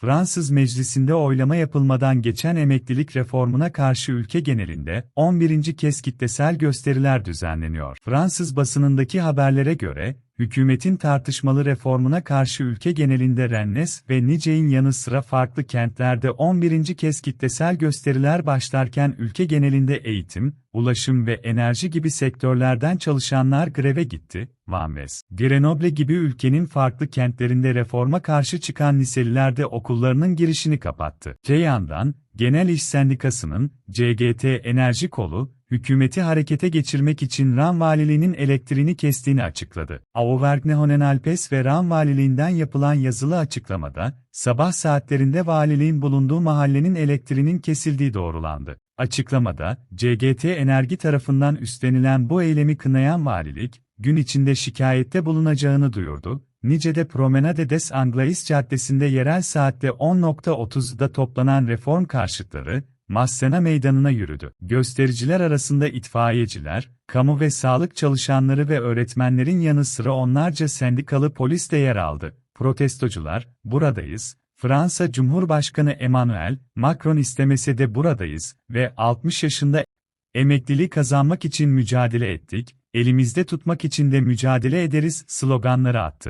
Fransız meclisinde oylama yapılmadan geçen emeklilik reformuna karşı ülke genelinde 11. kez kitlesel gösteriler düzenleniyor. Fransız basınındaki haberlere göre, hükümetin tartışmalı reformuna karşı ülke genelinde Rennes ve Nice'in yanı sıra farklı kentlerde 11. kez kitlesel gösteriler başlarken ülke genelinde eğitim, ulaşım ve enerji gibi sektörlerden çalışanlar greve gitti. Vanves, Grenoble gibi ülkenin farklı kentlerinde reforma karşı çıkan liseliler de okullarının girişini kapattı. Te yandan, Genel İş Sendikası'nın, CGT Enerji Kolu, hükümeti harekete geçirmek için Ram Valiliğinin elektriğini kestiğini açıkladı. Auvergne Honenalpes ve Ram Valiliğinden yapılan yazılı açıklamada, sabah saatlerinde valiliğin bulunduğu mahallenin elektriğinin kesildiği doğrulandı. Açıklamada, CGT Enerji tarafından üstlenilen bu eylemi kınayan valilik, gün içinde şikayette bulunacağını duyurdu. Nice'de Promenade des Anglais Caddesi'nde yerel saatte 10.30'da toplanan reform karşıtları, Massena Meydanı'na yürüdü. Göstericiler arasında itfaiyeciler, kamu ve sağlık çalışanları ve öğretmenlerin yanı sıra onlarca sendikalı polis de yer aldı. Protestocular, buradayız, Fransa Cumhurbaşkanı Emmanuel Macron istemese de buradayız ve 60 yaşında emekliliği kazanmak için mücadele ettik, elimizde tutmak için de mücadele ederiz sloganları attı.